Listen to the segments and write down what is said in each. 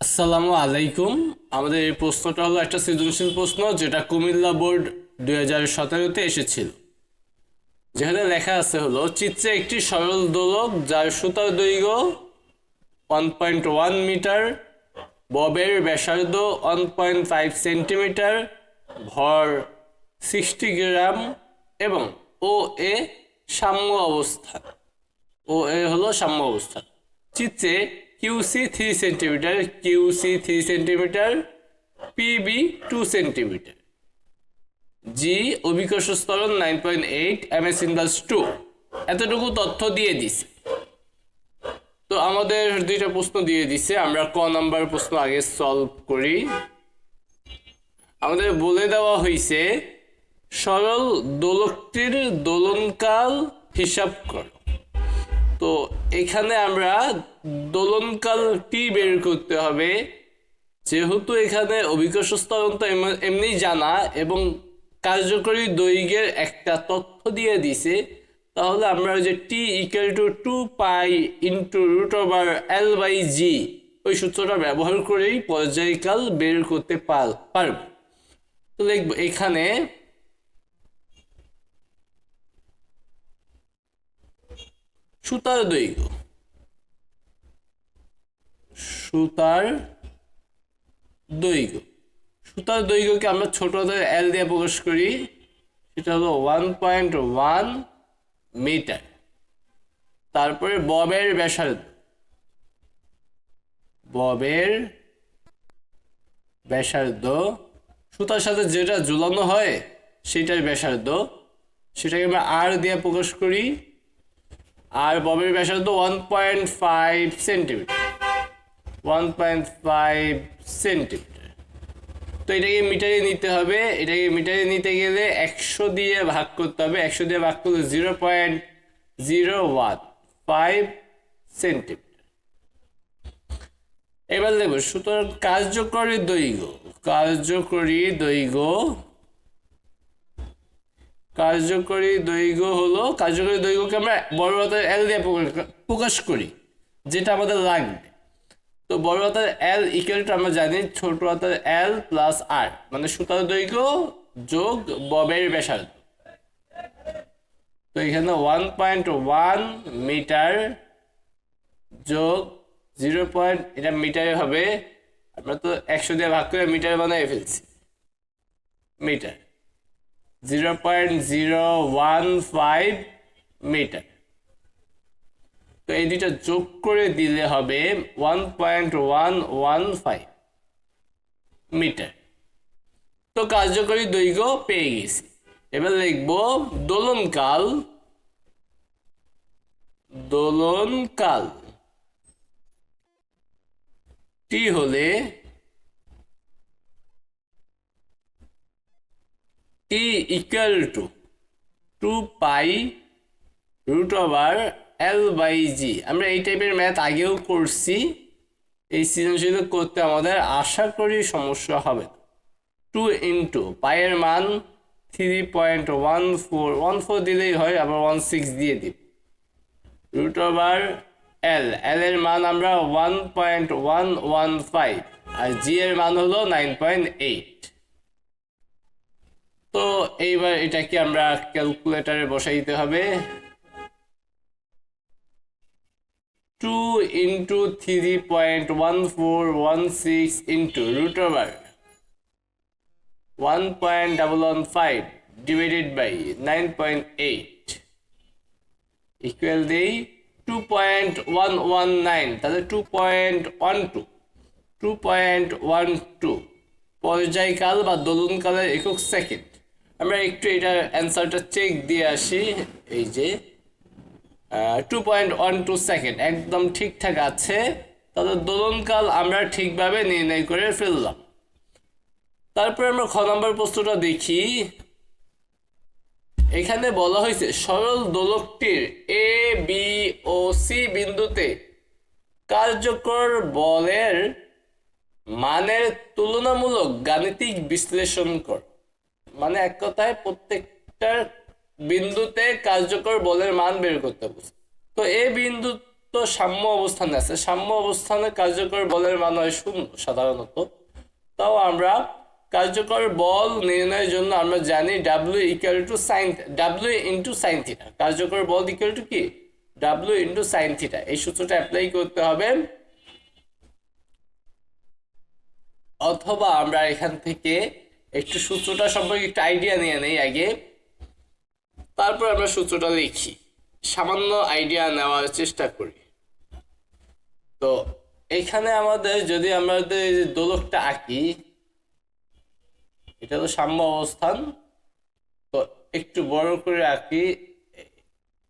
আসসালামু আলাইকুম। আমাদের এই প্রশ্নটা হলো একটা সৃজনশীল প্রশ্ন যেটা কুমিল্লা বোর্ড দুই হাজার সতেরোতে এসেছিল। যেখানে লেখা আছে হলো, চিত্রে একটি সরল দোলক যার সুতার দৈর্ঘ্য ওয়ান পয়েন্ট ওয়ান মিটার ববের ব্যাসার্ধ ওয়ান পয়েন্ট ফাইভ সেন্টিমিটার ভর সিক্সটি গ্রাম এবং ও এ সাম্য অবস্থান ও এ হলো সাম্য অবস্থান চিত্রে QC three centimetre QC three centimetre PB two centimetre G অভিকর্ষ স্তরণ nine point eight m s inverse two এতটুকু তথ্য দিয়ে দিছে। তো আমাদের দুইটা প্রশ্ন দিয়ে দিছে। আমরা ক নাম্বার প্রশ্ন আগে সলভ করি। আমাদের বলে দেওয়া হয়েছে সরল দোলকটির দোলনকাল হিসাব করো। তো এখানে আমরা দোলনকাল টি বের করতে হবে। যেহেতু এখানে অভিকর্ষ স্তরণ তো এমনি জানা এবং কার্যকরী দৈর্ঘ্যের একটা তথ্য দিয়ে দিছে, তাহলে আমরা যে T equal to two pi into root over L by G ওই সূত্রটা ব্যবহার করেই পর্যায়কাল বের করতে পার পারব। তো লিখব এখানে সুতার দৈর্ঘ্য সুতার দৈর্ঘ্য সুতার দৈর্ঘ্যকে আমরা ছোট এল দিয়ে প্রকাশ করি। সেটা হলো ওয়ান পয়েন্ট ওয়ান মিটার তারপরে ববের ব্যাসার্ধ। ববের ব্যাসার্ধ। সুতার সাথে যেটা ঝুলানো হয়, সেটার ব্যাসার্ধ। সেটাকে আমরা আর দিয়ে প্রকাশ করি। আর ববের ব্যাসার্ধ one point five centimetre one point five centimetre তো এটাকে মিটারে নিতে হবে। এটাকে মিটারে নিতে গেলে একশো দিয়ে ভাগ করতে হবে। একশো দিয়ে ভাগ করলে zero point zero one five centimetre এবার দেখব সুতরাং কার্যকরী দৈর্ঘ্য। কার্যকরী দৈর্ঘ্য কার্যকরী দৈর্ঘ্য হলো, কার্যকরী দৈর্ঘ্যকে আমরা বড় হাতের এল দিয়ে প্রকাশ- করি, যেটা আমাদের লাগবে। তো বড় হাতের এল ইকুয়াল টু আমরা জানি ছোট হাতের এল প্লাস আর মানে সুতার দৈর্ঘ্য যোগ ববের ব্যাসার্ধ। তো এখানে ওয়ান পয়েন্ট ওয়ান মিটার যোগ জিরো পয়েন্ট এটা মিটারে হবে। আমরা তো একশো দিয়ে ভাগ করে মিটার বানাই ফেলছি। Metre zero point zero one five metre. তো এই দুইটা যোগ করে দিলে হবে one point one one five metre. তো কার্যকরী দৈর্ঘ্য পেয়ে গেছি। এবার লিখব দোলনকাল দোলনকাল। টি হলে T equal to two pi root over L by G আমরা এই টাইপের ম্যাথ আগেও করছি। এই সৃজনশীল করতে আমাদের আশা করি সমস্যা হবে। টু ইন্টু পায়ের মান three point one four one four দিলেই হয়, আবার ওয়ান সিক্স দিয়ে দিব রুট ওভার এল এল এর মান আমরা one point one one five আর জি এর মান হলো নাইন পয়েন্ট এইট তো এইবার এটাকে আমরা ক্যালকুলেটারে বসাই দিতে হবে। Two into three point one four one six into root over one point double one five divided by nine point eight equal দেই two point one one nine তাহলে two point one two two point one two পর্যায়কাল বা দোলনকালের একক second. আমরা একটু এটার অ্যান্সারটা check দিয়ে আসি। এই যে two point one two second একদম ঠিকঠাক আছে। তাহলে দোলনকাল আমরা ঠিকভাবে নির্ণয় করে ফেললাম। তারপরে আমরা খ নম্বর প্রশ্নটা দেখি। এখানে বলা হয়েছে, সরল দোলকটির এ বি ও সি বিন্দুতে কার্যকর বলের মানের তুলনামূলক গাণিতিক বিশ্লেষণ কর। মানে এক কথায় প্রত্যেকটা বিন্দুতে কার্যকর বলের মান বের করতে বলছে তো এ বিন্দু তো সাম্য অবস্থানে আছে। সাম্য অবস্থানে কার্যকর বলের মান হয় শূন্য সাধারণত। তাও আমরা কার্যকর বল নির্ণয়ের জন্য আমরা জানি W equal to sine W into sine theta কার্যকর বল ইকুয়াল টু কি? ডাব্লিউ ইন্টু সাইন থিটা এই সূত্রটা অ্যাপ্লাই করতে হবে। অথবা আমরা এখান থেকে একটু সূত্রটা সম্পর্কে একটু আইডিয়া নিয়ে নেই আগে। তারপর আমরা সূত্রটা লিখি। সামান্য আইডিয়া নেওয়ার চেষ্টা করি। তো এখানে আমাদের যদি আমাদের এই যে দোলকটা আঁকি, এটা তো সাম্য অবস্থান। তো একটু বড় করে আঁকি,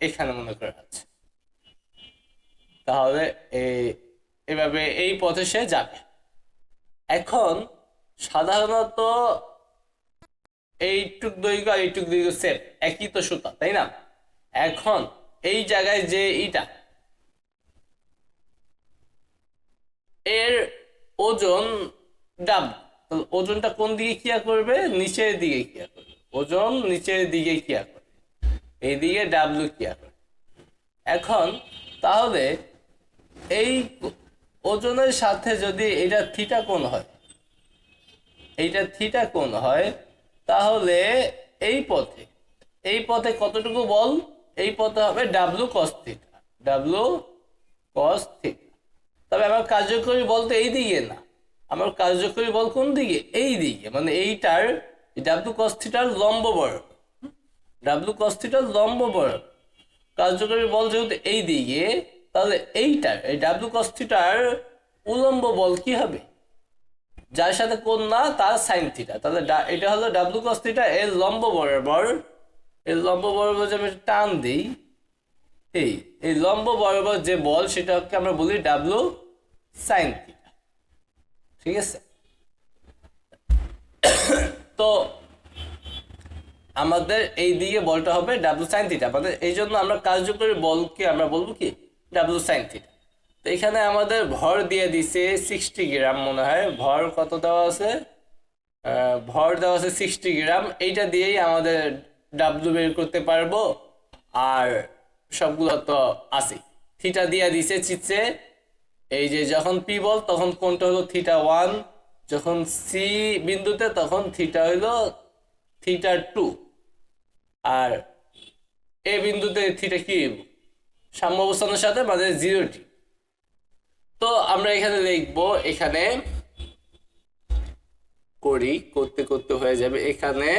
এখানে মনে করে আছে। তাহলে এভাবে এই পথে সে যাবে। এখন সাধারণত এইটুক দৈর্ঘ্য আর এইটুক দৈর্ঘ্য সেম একই তো সুতা, তাই না? এখন এই জায়গায় যে ইটা, এর ওজন ডাব ওজনটা কোন দিকে ক্রিয়া করবে? নিচের দিকে ক্রিয়া করবে। ওজন নিচের দিকে ক্রিয়া করবে এইদিকে ডাব্লু ক্রিয়া করবে। এখন তাহলে এই ওজনের সাথে যদি এটা থিটা কোণ হয়, এইটা থিটা কোণ হয় তাহলে এই পথে এই পথে কতটুকু বল? এই পথে হবে ডাব্লু কস ডাব্লু কস তবে আমার কার্যকরী বল তো এই দিকে না। আমার কার্যকরী বল কোন দিকে? এই দিকে। মানে এইটার ডাব্লু কস থিটার লম্ব বড় ডাব্লু কস লম্ব বড় কার্যকরী বল যেহেতু এই দিকে, তাহলে এইটার, এই ডাব্লু কস উলম্ব বল কি হবে? যার সাথে কোন না, তার সাইন থিটা তাহলে এটা হলো ডাব্লু কস থিটা এর লম্ব বরাবর, এর লম্ব বরাবর যে আমি টান দিই, এই এই লম্ব বরাবর যে বল সেটাকে আমরা বলি ডাব্লু সাইন থিটা ঠিক আছে? তো আমাদের এই দিকে বলটা হবে ডাব্লু সাইন থিটা আমাদের এই জন্য আমরা কার্যকরী বলকে আমরা বলব কি? ডাব্লু সাইন থিটা এখানে আমাদের ভর দিয়ে দিছে সিক্সটি গ্রাম মনে হয়। ভর কত দেওয়া আছে? ভর দেওয়া আছে সিক্সটি গ্রাম এইটা দিয়েই আমাদের ডাব্লু বের করতে পারব। আর সবগুলো তো আছে। থিটা দিয়ে দিছে চিত্রে। এই যে যখন পি বল, তখন কোনটা হলো? থিটা ওয়ান যখন সি বিন্দুতে, তখন থিটা হইল থিটা টু আর এ বিন্দুতে থিটা কি? সাম্য অবস্থানের সাথে মানে জিরোটি তো আমরা এখানে লিখব এখানে করি, করতে করতে হয়ে যাবে। এখানে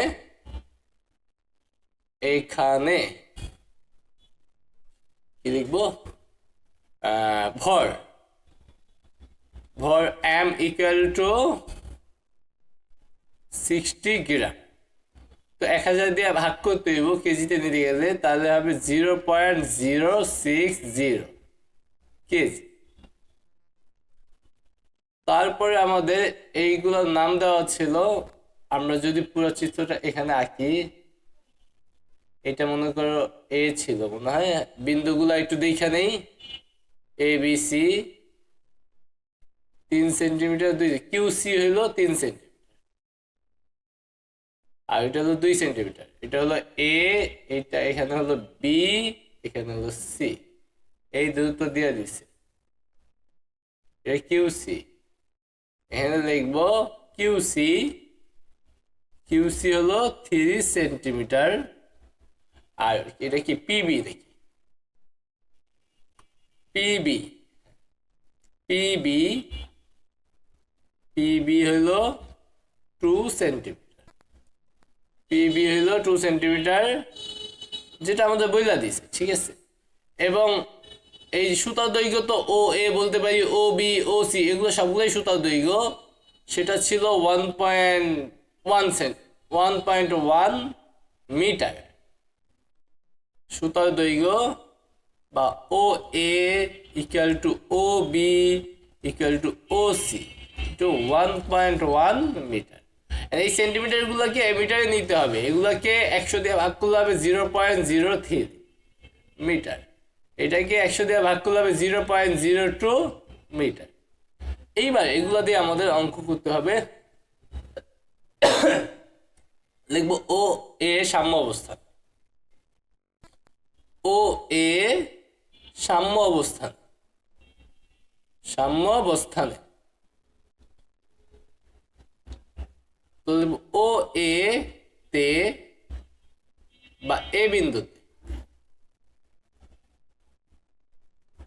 এখানে কি লিখব? ভর। ভর M equal to sixty gram তো এক হাজার দিয়ে ভাগ করতে হইব, কেজিতে নিতে গেলে, তাহলে হবে zero point zero six zero KG. তারপরে আমাদের এইগুলোর নাম দেওয়া ছিল, আমরা যদি পুরো চিত্রটা এখানে আঁকি, এটা মনে করো এ ছিল, মনে হয়? বিন্দুগুলো একটু দেখে নেই। এ বি সি তিন সেন্টিমিটার, দুই কিউ সি হইল তিন সেন্টিমিটার। আর এটা হলো দুই সেন্টিমিটার। এটা হলো এ এটা এখানে হলো বি এখানে হলো সি এই দুটো দিয়ে দিছে। এটা কিউ সি এখানে লিখব কিউসি কিউসি কিউ হলো থ্রি সেন্টিমিটার আর এটা কি পিবি দেখি। পিবি পিবি পিবি হলো টু সেন্টিমিটার পিবি হলো টু সেন্টিমিটার যেটা আমাদের বইলা দিছে, ঠিক আছে? এবং এই সুতার দৈর্ঘ্য তো ও এ বলতে পারি ও বি ও সি এগুলো সবগুলোই সুতার দৈর্ঘ্য সেটা ছিল one point one cent one point one metre সুতার দৈর্ঘ্য বা O A equal to O B equal to O C to one point one metre এই সেন্টিমিটারগুলোকে মিটারে নিতে হবে। এগুলোকে একশো দিয়ে ভাগ করলে হবে zero point zero three metre এটাকে একশো দিয়ে ভাগ করলে হবে zero point zero two metre. এইবার এগুলো দিয়ে আমাদের অঙ্ক করতে হবে। লিখব ও এ সাম্য অবস্থান। ও এ সাম্য অবস্থান। সাম্য অবস্থানে। ও এ তে বা এ বিন্দুতে।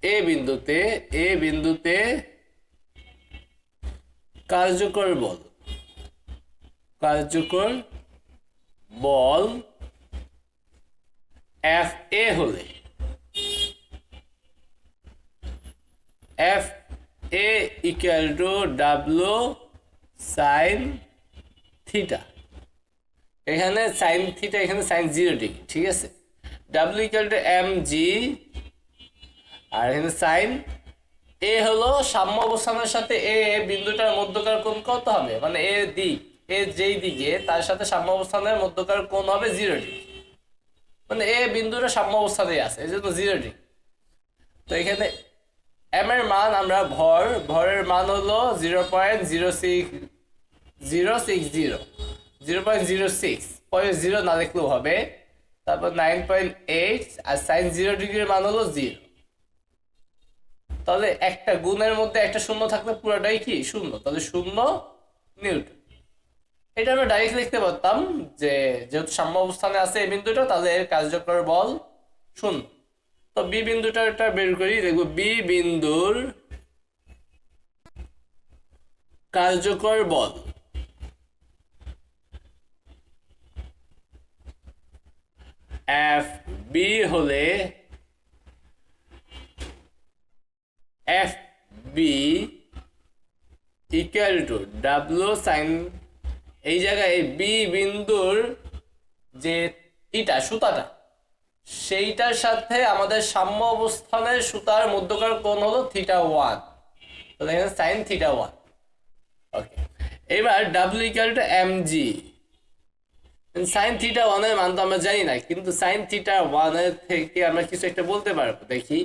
এ বিন্দুতে এ বিন্দুতে কার্যকর বল। কার্যকর বল এফ এ হলে। F A equal to W sine theta এখানে সাইন থিটা এখানে সাইন জিরো ডিগ্রি ঠিক আছে? W equal to M G আর এখানে সাইন, এ হলো সাম্য অবস্থানের সাথে এ বিন্দুটার মধ্যকার কোণ কত হবে? মানে এ দিক, এ যেই দিকে, তার সাথে সাম্য অবস্থানের মধ্যকার কোণ হবে জিরো ডিগ্রি মানে এ বিন্দুটা সাম্য অবস্থাতেই আছে, এই জন্য জিরো ডিগ্রি তো এখানে এম এর মান আমরা ভর, ভরের মান হলো zero point zero six zero six zero zero point zero six point zero না লিখলেও হবে। তারপর নাইন পয়েন্ট এইট আর সাইন জিরো ডিগ্রির মান হলো জিরো তাহলে একটা গুণের মধ্যে একটা শূন্য থাকলে পুরোটাই কি? শূন্য। তাহলে শূন্য নিউটন এটা আমরা ডাইরেক্ট লিখতে পারতাম যে, যেহেতু সাম্য অবস্থানে আছে এই বিন্দুটা, তাহলে এর কার্যকর বল শূন্য। তো বি বিন্দুটা এটা বের করি, দেখব বি বিন্দুর কার্যকর বল। এফ বি হলে F B equal to W sine এই জায়গায় বি বিন্দুর যে ইটা, সুতাটা, সেইটার সাথে আমাদের সাম্য অবস্থানের সুতার মধ্যকার কোণ হলো থিটা ওয়ান তো দেখেন সাইন থিটা ওয়ান ওকে এবার W equal to M G sine theta ওয়ানের মান তো আমরা জানি না, কিন্তু সাইন থিটা ওয়ানের থেকে আমরা কিছু একটা বলতে পারব। দেখি,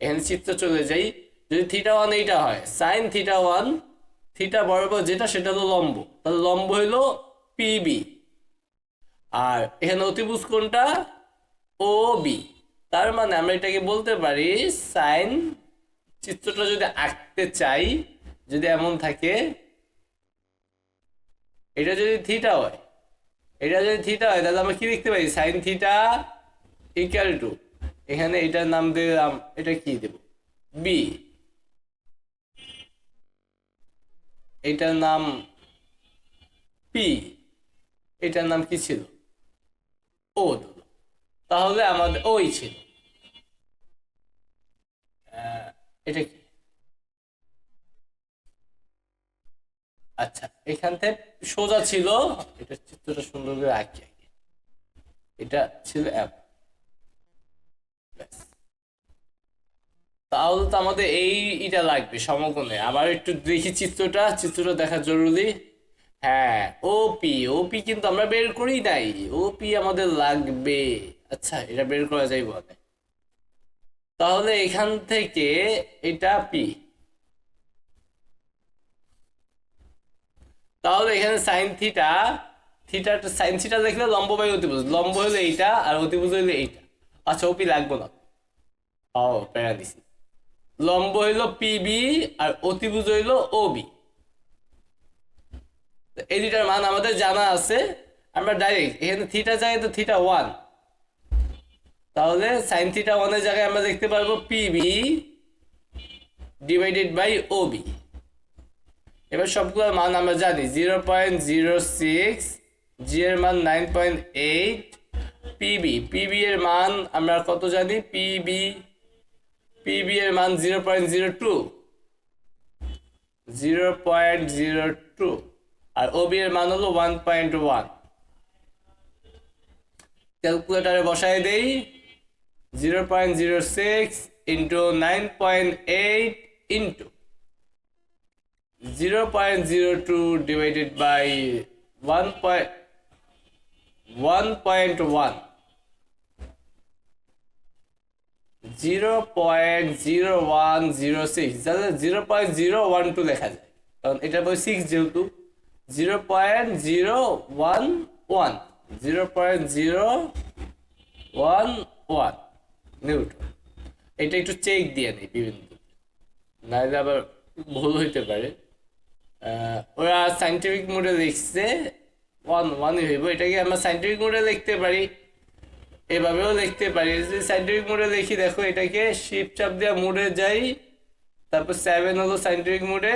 এখানে চিত্র চলে যাই। যদি থিটা ওয়ান এইটা হয় সাইন থিটা ওয়ান থিটা বরাবর যেটা সেটা হলো লম্ব। তাহলে লম্ব হইল পিবি আর এখানে অতিভুজ কোনটা? ও বি তার মানে আমরা এটাকে বলতে পারি সাইন চিত্রটা যদি আঁকতে চাই, যদি এমন থাকে, এটা যদি থিটা হয়, এটা যদি থিটা হয়, তাহলে আমরা কি লিখতে পারি সাইন থিটা ইকুয়াল টু এখানে এটার নাম দিলাম, এটা কি দেব? বি এটার নাম পি এটার নাম কি ছিল? ও তাহলে আমাদের ওই ছিল। এটা কি? আচ্ছা এখান থেকে সোজা ছিল, এটা চিত্রটা সুন্দর করে আঁকি এটা ছিল অ্যাপ। তাহলে তো আমাদের এই এটা লাগবে সমকোণে। আবার একটু দেখি চিত্রটা চিত্রটা দেখা জরুরি। হ্যাঁ ওপি ওপি কিন্তু আমরা বের করি নাই। ওপি আমাদের লাগবে। আচ্ছা এটা বের করা যাইব না। তাহলে এখান থেকে এটা পি তাহলে এখানে সাইন থিটা থিটাটা সাইন থিটা দেখলে লম্ব বাই অতিভুজ। লম্ব হলো এইটা আর অতিভুজ হলো এইটা। আচ্ছা ওপি লাগবো না। ও, প্যারা দিছি। লম্ব হইল পিবি আর অতিভুজ হইল ওবি এই দুটার মান আমাদের জানা আছে। আমরা ডাইরেক্ট এখানে থিটা জায়গায় তো থিটা ওয়ান তাহলে সাইন থিটা ওয়ানের জায়গায় আমরা দেখতে পারব পিবি ডিভাইডেড বাই ওবি এবার সবগুলোর মান আমরা জানি zero point zero six G এর মান nine point eight PB PB এর মান আমরা কত জানি? পিবি পিবি এর মান zero point zero two zero point zero two আর ওবি এর মান হলো ওয়ান পয়েন্ট ওয়ান ক্যালকুলেটারে বসাই দেই। Zero point zero six into nine point eight into zero point zero two divided by one point one point one zero point zero one zero six তাহলে zero point zero one two লেখা যায়। কারণ এটা বই six যেহেতু। Zero point zero one one zero point zero one one newton এটা একটু check দিয়ে নেই বিভিন্ন। নাহলে আবার ভুল হইতে পারে। ওরা সাইন্টিফিক মোডে লিখছে। ওয়ান ওয়ানই হইব। এটাকে আমরা সাইন্টিফিক মোডে লিখতে পারি। এভাবেও লিখতে পারি। যদি সাইন্টিফিক মোডে লিখি দেখো এটাকে শিপ চাপ দেওয়া মোডে যাই, তারপর সেভেন হলো সাইন্টিফিক মোডে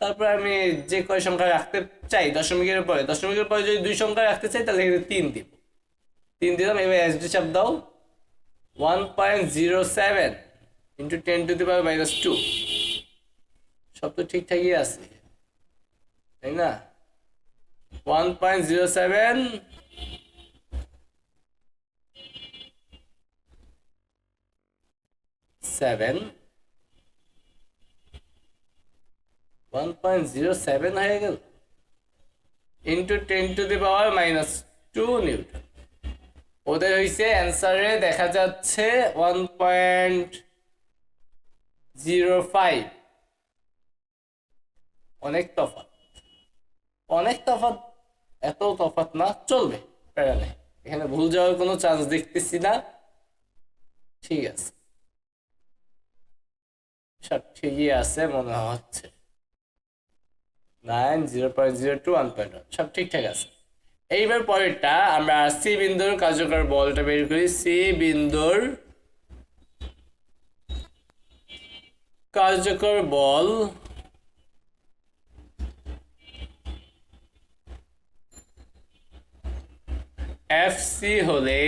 তারপর আমি যে কয় সংখ্যা রাখতে চাই, দশমিকের পরে। দশমিকের পরে যদি দুই সংখ্যা রাখতে চাই, তাহলে এখানে তিন দিব। তিন দিলাম, এবার এসডি চাপ দাও। One point zero seven into ten to the power minus two সব তো ঠিকঠাকই আছে, তাই না? One point zero seven seven one point zero seven হয়ে গেল। Into ten to the power minus two newton ওদের হয়েছে অ্যান্সারে দেখা যাচ্ছে ওয়ান পয়েন্ট জিরো ফাইভ অনেক তফাৎ। অনেক তফাৎ। এত তফাৎ না, চলবে। এখানে ভুল যাওয়ার কোনো চান্স দেখতেছি না। ঠিক আছে। সব ঠিকই আছে মনে হচ্ছে। Nine zero point zero two one point সব ঠিকঠাক আছে। এইবার পরেরটা, আমরা সি বিন্দুর কার্যকর বলটা বের করি। সি বিন্দুর কার্যকর বল এফ সি হলে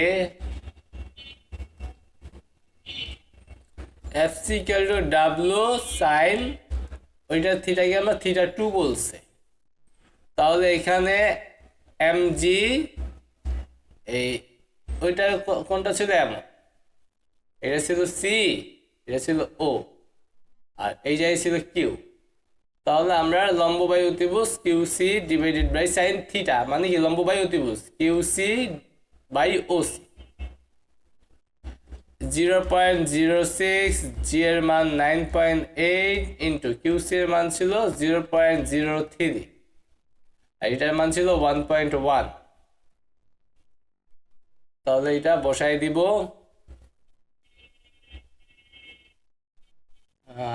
এফ সি ক্যালটো ডাব্লু সাইন ওইটা থিটাকে আমরা থিটা টু বলছে। তাহলে এখানে এম জি এই ওইটা কোনটা ছিল এম এটা ছিল সি এটা ছিল ও আর এই জায়গায় ছিল কিউ তাহলে আমরা লম্ব বাই অতিভুজ Q C divided by sine theta মানে কি? লম্ব বাই অতিভুজ Q C by O C zero point zero six G এর মান nine point eight into Q C এর মান ছিল জিরো পয়েন্ট জিরো থ্রি। আর এটার মান ছিল ওয়ান পয়েন্ট ওয়ান। তাহলে এটা বসাই দিব।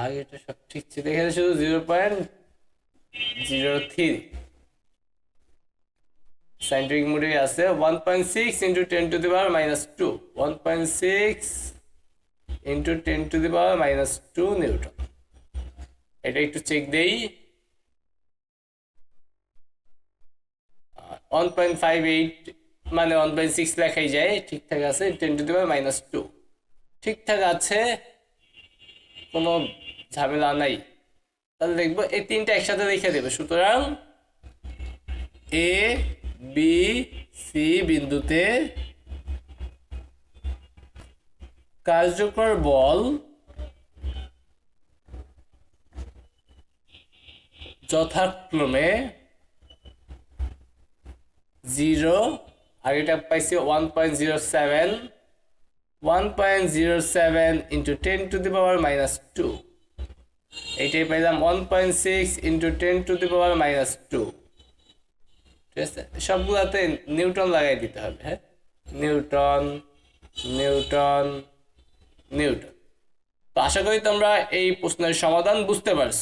আগে এটা সব ঠিক ছিল। এখানে শুধু zero point zero three. Scientific মোডে আছে one point six into ten to the power minus two one point six into ten to the power minus two newton এটা একটু চেক দেই। ওয়ান পয়েন্ট ফাইভ এইট মানে one point six লেখাই যায়, ঠিকঠাক আছে ten to the power minus two ঠিকঠাক আছে, কোনো ঝামেলা নাই। তাহলে দেখব, এই তিনটা একসাথে লিখে দেবে। সুতরাং এ বি সি বিন্দুতে কার্যকর বল যথাক্রমে জিরো, আর এটা পাইছি one point zero seven, one point zero seven into ten to the power minus two এইটাই পাইলাম one point six into ten to the power minus two সবগুলাতে newton লাগাই দিতে হবে হ্যাঁ? নিউটন নিউটন নিউটন তো আশা করি তোমরা এই প্রশ্নের সমাধান বুঝতে পারছ।